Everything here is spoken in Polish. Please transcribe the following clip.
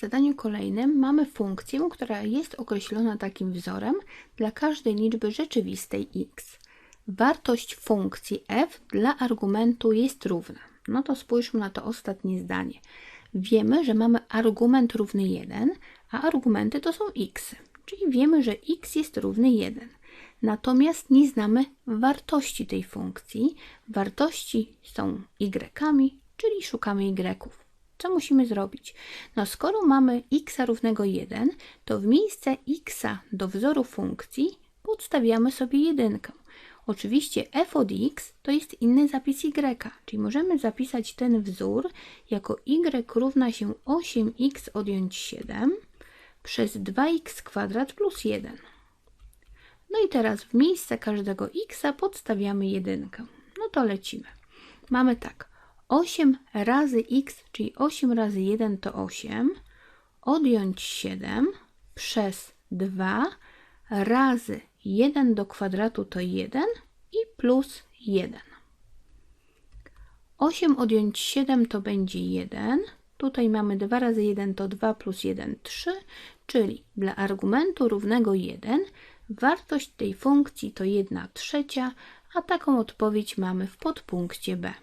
zadaniu kolejnym mamy funkcję, która jest określona takim wzorem dla każdej liczby rzeczywistej x. Wartość funkcji f dla argumentu jest równa. No to spójrzmy na to ostatnie zdanie. Wiemy, że mamy argument równy 1, a argumenty to są x, czyli wiemy, że x jest równy 1. Natomiast nie znamy wartości tej funkcji. Wartości są y, czyli szukamy y. Co musimy zrobić? No skoro mamy x równego 1, to w miejsce x do wzoru funkcji podstawiamy sobie jedynkę. Oczywiście f od x to jest inny zapis y, czyli możemy zapisać ten wzór jako y równa się 8x odjąć 7 przez 2x kwadrat plus 1. No i teraz w miejsce każdego x podstawiamy jedynkę. No to lecimy. Mamy tak. 8 razy x, czyli 8 razy 1 to 8, odjąć 7 przez 2 razy 1 do kwadratu to 1 i plus 1. 8 odjąć 7 to będzie 1. Tutaj mamy 2 razy 1 to 2 plus 1 3, czyli dla argumentu równego 1 wartość tej funkcji to 1 trzecia, a taką odpowiedź mamy w podpunkcie B.